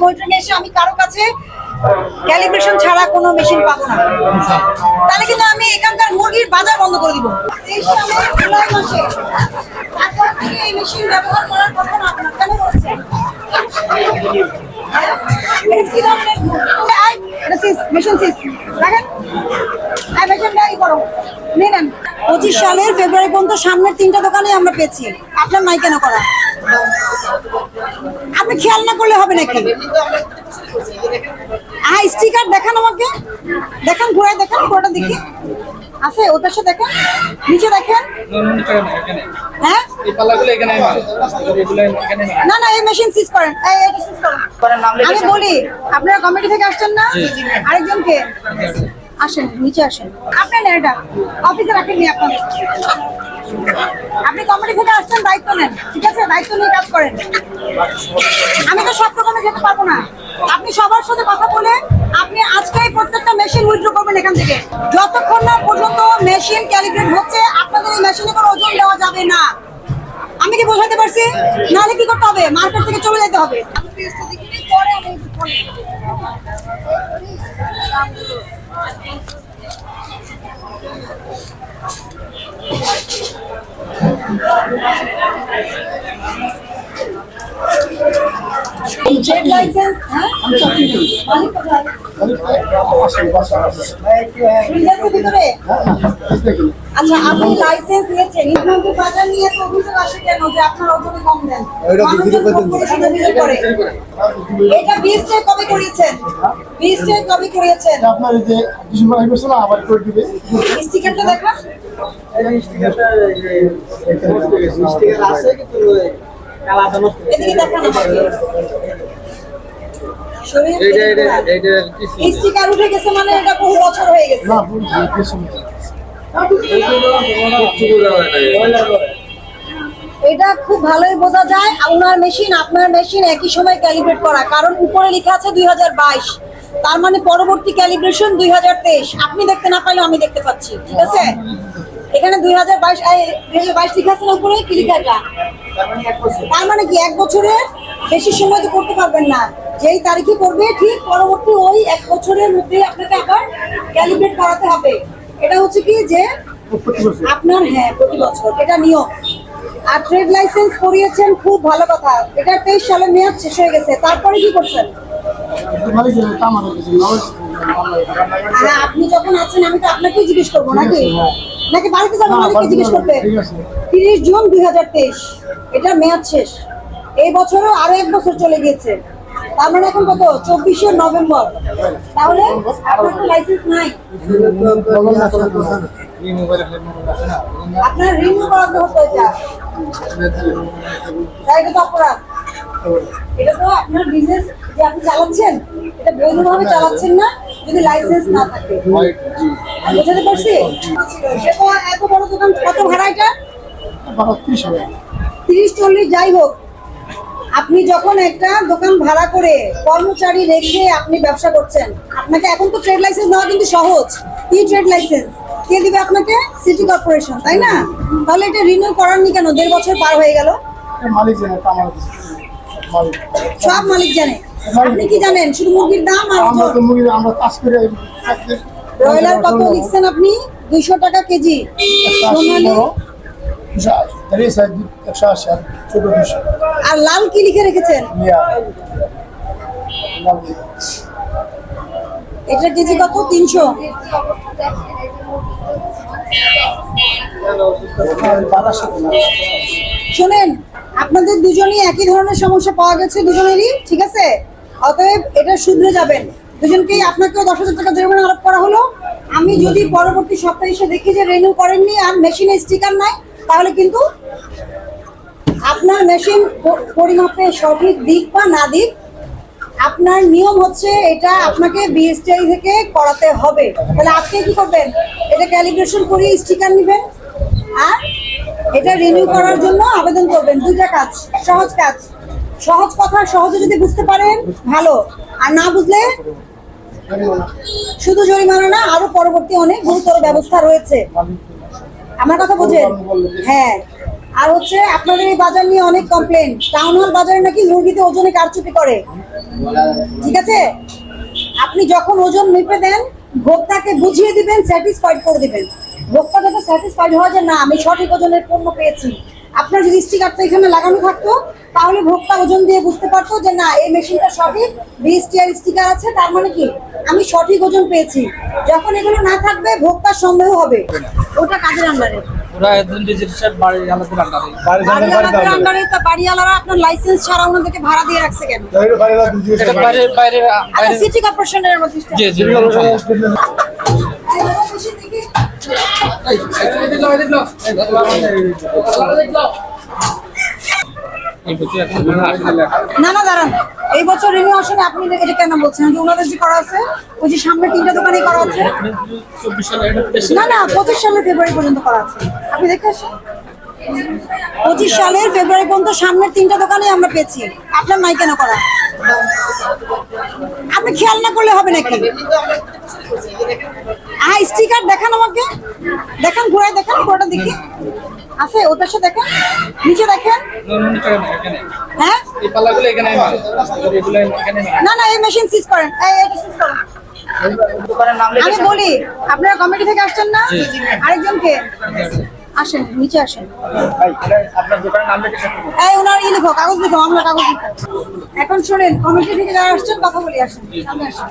Monitoring এসে আমি কারও কাছে ক্যালিব্রেশন ছাড়া কোনো মেশিন পাবো না। তাহলে কিন্তু আমি এখানকার মুরগির বাজার বন্ধ করে দিব। এই মেশিন ব্যবহার করার কথা হ্যাঁ? পঁচিশ সালের ফেব্রুয়ারি পর্যন্ত সামনের তিনটা দোকানে আমরা পেয়েছি। আপনার নাই কেন করা। আপনি খেয়াল না করলে হবে নাকি? হ্যাঁ স্টিকার দেখান আমাকে। দেখান ঘোড়ায় দেখান ঘোড়াটা দেখি। আছে ওর পাশে দেখেন। নিচে দেখেন। হ্যাঁ? না না এই মেশিন সিজ করেন। আমি বলি আপনারা কমিটি থেকে আসছেন না? আরেকজনকে? আসেন নিচে আসেন। আপনি নেন এটা অফিসে রাখেন নি আপনাদের আপনি কমিটি থেকে আসছেন, দায়িত্ব নেন, ঠিক আছে? দায়িত্ব নিয়ে কাজ করেন। আমি তো সব দোকানে যেতে পারব না। আপনি সবার সাথে কথা বলে আপনি আজকেই প্রত্যেকটা মেশিন উইথড্র করবেন এখান থেকে। যতক্ষণ না পর্যন্ত মেশিন ক্যালিব্রেট হচ্ছে, আপনাদের এই মেশিনে কোনো ওজন দেওয়া যাবে না। আমি কি বোঝাতে পারছি? নাহলে কি করতে হবে? মার্কেট থেকে চলে যেতে হবে। Thank you. ট্রেড লাইসেন্স হ্যাঁ? আচ্ছা আপনি লাইসেন্স নিয়েছেন ইসলামপুর বাজার নিয়ে তো অভিযোগ আসে কেন যে আপনার ওজনে কম দেন? এটা বিশ কবে করিয়েছেন? বিশ কবে করিয়েছেন? আপনার যে ডিসেম্বর আসবে না আবার করে দিবে। স্টিকারটা দেখা। এটা খুব ভালোই বোঝা যায়। আপনার মেশিন আপনার মেশিন একই সময় ক্যালিব্রেট করা। কারণ উপরে লেখা আছে দুই হাজার বাইশ। তার মানে পরবর্তী ক্যালিব্রেশন দুই হাজার তেইশ। আপনি দেখতে না পাইলেও আমি দেখতে পাচ্ছি। ঠিক আছে? এখানে দুই হাজার বাইশ দুই হাজার বাইশ লেখা আছে উপরে কি তার মানে কি এক বছরের বেশি সময় তো করতে পারবেন না। যেই তারিখে করবে ঠিক পরবর্তী ওই এক বছরের মধ্যে আপনাকে আবার ক্যালিব্রেট করাতে হবে। এটা হচ্ছে কি যে আপনার হ্যাঁ প্রতি বছর। এটা নিয়ম। আর ট্রেড লাইসেন্স করিয়েছেন খুব ভালো কথা। এটা তেইশ সালে মেয়াদ শেষ হয়ে গেছে। তারপরে কি করছেন? হ্যাঁ আপনি যখন আছেন আমি তো আপনাকেই জিজ্ঞেস করব নাকি? নাকি বাড়িতে যাব বাড়িতে জিজ্ঞেস আছে। তিরিশ জুন দুই হাজার তেইশ এটা মেয়াদ শেষ। এই বছরও আরও এক বছর চলে গিয়েছে। তার মানে এখন কত? চব্বিশে নভেম্বর। তাহলে আপনার তো লাইসেন্স নাই। আপনার রিনিউ করাতে হতো এটা? তাই এটা তো অপরাধ। এটা তো আপনার বিজনেস যে আপনি চালাচ্ছেন এটা বৈধভাবে চালাচ্ছেন না যদি লাইসেন্স না থাকে। বুঝতে পারছি? এত বড় দোকান কত ভাড়া এটা? ত্রিশ চল্লিশ যাই হোক আপনি যখন একটা দোকান ভাড়া করে কর্মচারী রেখে আপনি ব্যবসা করছেন আপনাকে এখন তো ট্রেড লাইসেন্স নেওয়া কিন্তু সহজ। কি ট্রেড লাইসেন্স কে দিবে আপনাকে? সিটি কর্পোরেশন তাই না? তাহলে এটা রিনিউ করাননি কেন? দেড় বছর পার হয়ে গেল। মালিক জানে সব মালিক জানে। আপনি কি জানেন? শুধু মুরগির দাম আর আমরা তো আমরা কাজ করে ব্রয়লার কত লিখছেন আপনি? দুইশো টাকা কেজি। আর লাল কি লিখে রেখেছেন? এটা কেজি কত? তিনশো। শোনেন, আপনাদের দুজনই একই ধরনের সমস্যা পাওয়া গেছে, দুজনেরই, ঠিক আছে? অতএব এটা শুধরে যাবেন। দুজনকেই আপনাকেও দশ হাজার টাকা জরিমানা আরোপ করা হলো। আমি যদি পরবর্তী সপ্তাহে এসে দেখি যে রেনিউ করেননি আর মেশিনে স্টিকার নাই, তাহলে কিন্তু আপনার মেশিন পরিমাপে সঠিক দিক বা না দিক, আপনার নিয়ম হচ্ছে এটা আপনাকে বিএসটিআই থেকে করাতে হবে। তাহলে আজকে কি করবেন? এটা ক্যালিব্রেশন করে স্টিকার নেবেন আর এটা রিনিউ করার জন্য আবেদন করবেন। দুইটা কাজ, সহজ কাজ। সহজ কথা, সহজে যদি বুঝতে পারেন, ভালো। আর না বুঝলে শুধু জরিমানা না আরও পরবর্তী অনেক গুরুতর ব্যবস্থা রয়েছে। আমার কথা বোঝেন? হ্যাঁ। আর হচ্ছে আপনাদের এই বাজার নিয়ে অনেক কমপ্লেন টাউন হল বাজারে নাকি মুরগিতে ওজনে কারচুপি করে? ঠিক আছে? আপনি যখন ওজন মেপে দেন ভোক্তাকে বুঝিয়ে দিবেন স্যাটিসফাইড করে দিবেন। ভোক্তা যাতে স্যাটিসফাইড হয় যে না আমি সঠিক ওজনের পণ্য পেয়েছি। আপনার যদি স্টিকারটা এখানে লাগানো থাকতো তাহলে ভোক্তা ওজন দিয়ে বুঝতে পারতো যে না এই মেশিনটা সঠিক বিএসটিআর স্টিকার আছে তার মানে কি? আমি সঠিক ওজন পেয়েছি। যখন এগুলো না থাকবে ভোক্তার সন্দেহ হবে। ওটা কাজের আন্ডারে। ওরা একদম ডিজিটাল বাড়ি আলাদা রান্না বাড়িওয়ালাদের আন্ডারে তা বাড়িওয়ালারা আপনার লাইসেন্স ছাড়া ওনাদেরকে ভাড়া দিয়ে রাখছে কেন? এটা বাইরে বাইরে বাইরে সিটি কর্পোরেশনের মধ্যে জি জি না না, দাঁড়ান। এই বছর আপনি কেন বলছেন? যে ওনাদের যে করা আছে করা আছে। না না, পঁচিশ সালের ফেব্রুয়ারি পর্যন্ত করা আছে। আপনি পঁচিশ সালের ফেব্রুয়ারি পর্যন্ত সামনের তিনটা দোকানে আমরা পেয়েছি। আপনার নাই কেন করা? আপনি খেয়াল না করলে হবে নাকি? স্টিকার দেখান আমাকে। দেখান ঘোড়ায় দেখান ঘোড়াটা দেখি। আছে ওর সাথে দেখেন। নিচে দেখেন। হ্যাঁ? না না এই মেশিন সিজ করেন। আমি বলি আপনারা কমিটি থেকে আসছেন না? আরেকজনকে? আসেন নিচে আসেন। আপনার দোকানের নাম লিখে এই ওনার ই লিখো কাগজ লিখো আমরা কাগজ লিখো এখন শোনেন কমিটি থেকে যারা আসছেন কথা বলি আসেন সামনে আসেন।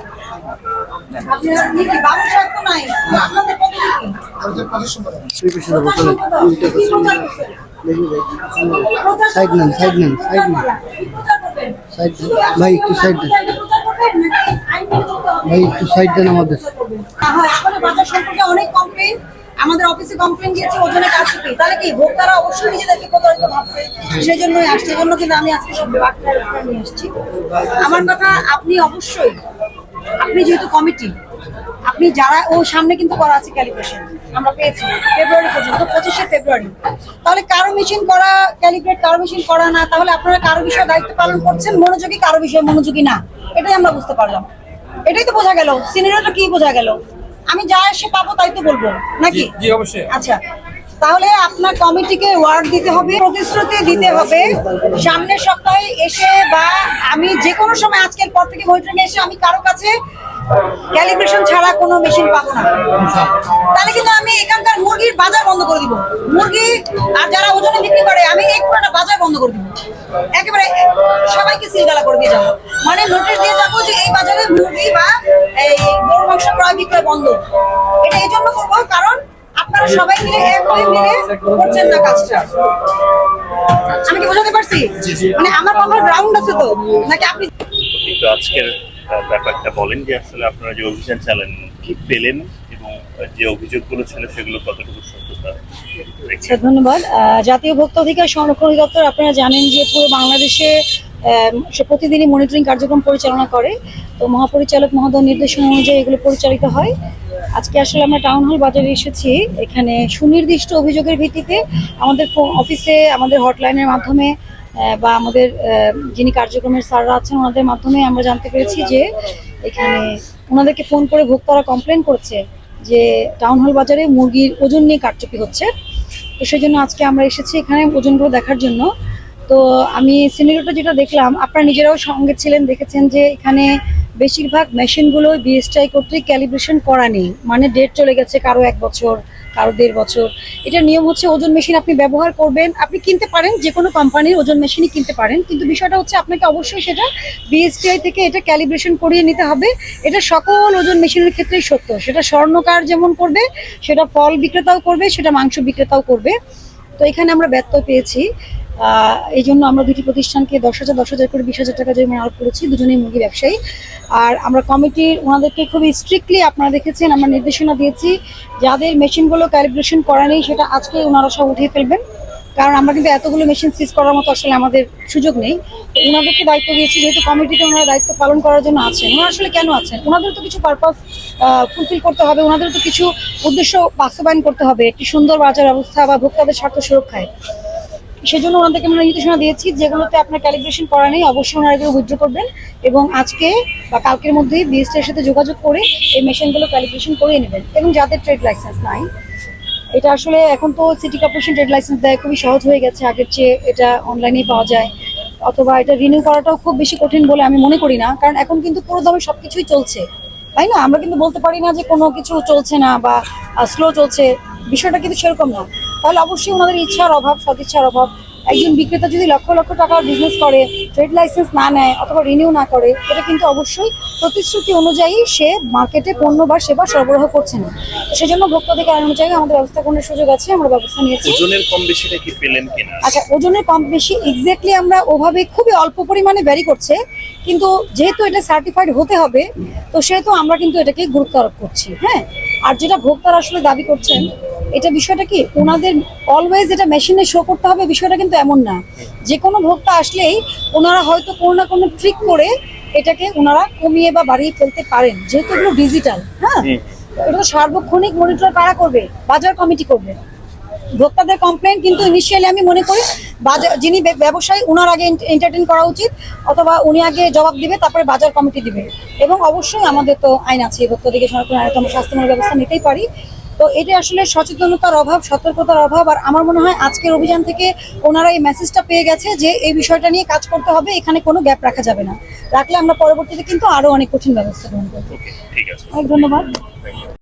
কত সাইড নেন, সাইড নেন, সাইড নেন। সাইড ভাই, একটু সাইড দেন। ভাই একটু সাইড দেন আমাদের হ্যাঁ, এখন বাজার সম্পর্কে অনেক কমপ্লেন আমাদের অফিসে কমপ্লেন দিয়েছে ওজনে কাজ করতে। তাহলে কি ভোক্তারা অবশ্যই নিজেদেরকে প্রতারিত ভাবছে? সেই জন্যই আসছে। জন্য কিন্তু আমি আজকে সব নিয়ে আমার কথা, আপনি অবশ্যই, আপনি যেহেতু কমিটি আপনি যারা, ও সামনে কিন্তু করা আছে ক্যালিব্রেশন আমরা পেয়েছি ফেব্রুয়ারি পর্যন্ত, পঁচিশে ফেব্রুয়ারি তাহলে কারও মেশিন করা ক্যালিব্রেট কারও মেশিন করা না, তাহলে আপনারা কারও বিষয়ে দায়িত্ব পালন করছেন? মনোযোগী কারও বিষয়ে মনোযোগী না। এটাই আমরা বুঝতে পারলাম। এটাই তো বোঝা গেল। সিনিয়রটা কি বোঝা গেল? আমি যা এসে পাবো তাই তো বলব নাকি? জি অবশ্যই। আচ্ছা তাহলে আপনার কমিটিকে ওয়ার্ড দিতে হবে প্রতিশ্রুতি দিতে হবে। সামনের সপ্তাহে এসে বা আমি যে কোনো সময় আজকের পর থেকে মনিটরিং এসে আমি কারও কাছে ক্যালিব্রেশন ছাড়া কোনো মেশিন পাবো না। তাহলে কিন্তু আমি এখানকার মুরগির বাজার বন্ধ করে দিব। মুরগি আর যারা ওজনে বিক্রি করে আমি এই পুরোটা বাজার বন্ধ করে দিব। একেবারে সবাইকে সিলগালা করে দিয়ে যাব। মানে নোটিশ দিয়ে যাব যে এই বাজারে মুরগি বা এই ক্রয় বিক্রয় বন্ধ। এটা এই জন্য করব কারণ আপনারা সবাই মিলে এক হয়ে মিলে করছেন না কাজটা। আমি কি বোঝাতে পারছি? মানে আমার গ্রাউন্ড আছে তো নাকি আপনি কিন্তু আজকের ব্যাপারটা বলেন যে আসলে আপনারা যে অভিযান চালান কি পেলেন এবং যে অভিযোগগুলো ছিল সেগুলো কতটুকু সত্যতা? আচ্ছা ধন্যবাদ। আহ, জাতীয় ভোক্তা অধিকার সংরক্ষণ অধিদপ্তর আপনারা জানেন যে পুরো বাংলাদেশে সে প্রতিদিনই মনিটরিং কার্যক্রম পরিচালনা করে। তো মহাপরিচালক মহোদয় নির্দেশনা অনুযায়ী এগুলো পরিচালিত হয়। আজকে আসলে আমরা টাউন হল বাজারে এসেছি। এখানে সুনির্দিষ্ট অভিযোগের ভিত্তিতে আমাদের অফিসে আমাদের হটলাইনের মাধ্যমে বা আমাদের যিনি কার্যক্রমের স্যাররা আছেন, ওনাদের মাধ্যমে আমরা জানতে পেরেছি যে এখানে ওনাদেরকে ফোন করে ভোক্তারা কমপ্লেন করছে যে টাউন হল বাজারে মুরগির ওজন নিয়ে কারচুপি হচ্ছে। তো সেই জন্য আজকে আমরা এসেছি এখানে ওজনগুলো দেখার জন্য। তো আমি সিনারিওটা যেটা দেখলাম, আপনারা নিজেরাও সঙ্গে ছিলেন, দেখেছেন যে এখানে বেশিরভাগ মেশিনগুলো বিএসটাই কর্তৃক ক্যালিব্রেশন করা নেই। মানে ডেট চলে গেছে কারও এক বছর, কারও দেড় বছর। এটা নিয়ম হচ্ছে ওজন মেশিন আপনি ব্যবহার করবেন। আপনি কিনতে পারেন যে কোনো কোম্পানির ওজন মেশিনই কিনতে পারেন। কিন্তু বিষয়টা হচ্ছে আপনাকে অবশ্যই সেটা বিএসটিআই থেকে এটা ক্যালিব্রেশন করিয়ে নিতে হবে। এটা সকল ওজন মেশিনের ক্ষেত্রেই সত্য। সেটা স্বর্ণকার যেমন করবে, সেটা ফল বিক্রেতাও করবে, সেটা মাংস বিক্রেতাও করবে। তো এখানে আমরা ব্যর্থ পেয়েছি। এই জন্য আমরা দুটি প্রতিষ্ঠানকে দশ হাজার দশ হাজার করে বিশ হাজার টাকা জরিমানা আরোপ করেছি, দুজনেই মুরগি ব্যবসায়ী। আর আমরা কমিটির, ওনাদেরকে খুবই স্ট্রিক্টলি আপনারা দেখেছেন, আমরা নির্দেশনা দিয়েছি, যাদের মেশিনগুলো ক্যালিব্রেশন করা নেই, সেটা আজকে ওনারা সব উঠিয়ে ফেলবেন। কারণ আমরা কিন্তু এতগুলো মেশিন সিজ করার মতো আসলে আমাদের সুযোগ নেই। ওনাদেরকে দায়িত্ব দিয়েছি, যেহেতু কমিটিতে ওনারা দায়িত্ব পালন করার জন্য আছেন। ওনারা আসলে কেন আছেন? ওনাদের তো কিছু পারপাস ফুলফিল করতে হবে ওনাদের তো কিছু উদ্দেশ্য বাস্তবায়ন করতে হবে, একটি সুন্দর বাজার ব্যবস্থা বা ভোক্তাদের স্বার্থ সুরক্ষায়। সেজন্য ওনাদেরকে আমরা নির্দেশনা দিয়েছি। যেগুলোতে আপনার ক্যালিব্রেশন করা নেই, অবশ্যই ওনারা এগুলো উইথড্র করবেন এবং আজকে বা কালকের মধ্যেই বিএসটির সাথে যোগাযোগ করে এই মেশিনগুলো ক্যালিব্রেশন করিয়ে নেবেন। এবং যাদের ট্রেড লাইসেন্স নাই, এটা আসলে এখন তো সিটি কর্পোরেশন ট্রেড লাইসেন্স দেয়, খুবই সহজ হয়ে গেছে। আগের চেয়ে এটা অনলাইনেই পাওয়া যায়। অথবা এটা রিনিউ করাটাও খুব বেশি কঠিন বলে আমি মনে করি না। কারণ এখন কিন্তু পুরো দামে সবকিছুই চলছে। তাই না? আমরা কিন্তু বলতে পারি না যে কোনো কিছু চলছে না বা স্লো চলছে। বিষয়টা কিন্তু সেরকম না। তাহলে অবশ্যই ওনাদের ইচ্ছার অভাব সদিচ্ছার অভাব। একজন বিক্রেতা যদি লক্ষ লক্ষ টাকার বিজনেস করে ট্রেড লাইসেন্স না নেয় অথবা রিনিউ না করে এটা কিন্তু অবশ্যই প্রতিশ্রুতি অনুযায়ী সে মার্কেটে পণ্য বা সেবা সরবরাহ করছে না। সেজন্য ভোক্তাধিকার আইন অনুযায়ী আমাদের ব্যবস্থা করার সুযোগ আছে আমরা ব্যবস্থা নিয়েছি। ওজনের কম বেশিটা কি পেলেন কিনা? আচ্ছা ওজনের কম বেশি এক্স্যাক্টলি আমরা ওভাবে খুবই অল্প পরিমাণে ভ্যারি করছে কিন্তু যেহেতু এটা সার্টিফাইড হতে হবে তো সেহেতু আমরা কিন্তু এটাকে গুরুত্ব আরোপ করছি হ্যাঁ? আর যেটা ভোক্তারা আসলে দাবি করছেন এটা বিষয়টা কি? ওনাদের অলওয়েজ এটা মেশিনে শো করতে হবে বিষয়টা কিন্তু এমন না। যে কোনো ভোক্তা আসলেই ওনারা হয়তো কোনো না কোনো ট্রিক করে এটাকে ওনারা কমিয়ে বা বাড়িয়ে ফেলতে পারেন। যেহেতু এগুলো ডিজিটাল হ্যাঁ। এটা তো সার্বক্ষণিক মনিটর কারা করবে? বাজার কমিটি করবে। ভোক্তাদের কমপ্লেন কিন্তু ইনিশিয়ালি আমি মনে করি বাজার যিনি ব্যবসায়ী ওনার আগে এন্টারটেন করা উচিত অথবা উনি আগে জবাব দিবে তারপরে বাজার কমিটি দিবে। এবং অবশ্যই আমাদের তো আইন আছে ভোক্তাদিকে সংরক্ষণ আইনে আমরা স্বাস্থ্যমূলক ব্যবস্থা নিতেই পারি। তো এটা আসলে সচেতনতার অভাব সতর্কতার অভাব। আর আমার মনে হয় আজকের অভিযান থেকে ওনারা এই মেসেজটা পেয়ে গেছে যে এই বিষয়টা নিয়ে কাজ করতে হবে এখানে কোনো গ্যাপ রাখা যাবে না। রাখলে আমরা পরবর্তীতে কিন্তু আরও অনেক কঠিন ব্যবস্থা গ্রহণ করব। ওকে ঠিক আছে। অনেক ধন্যবাদ।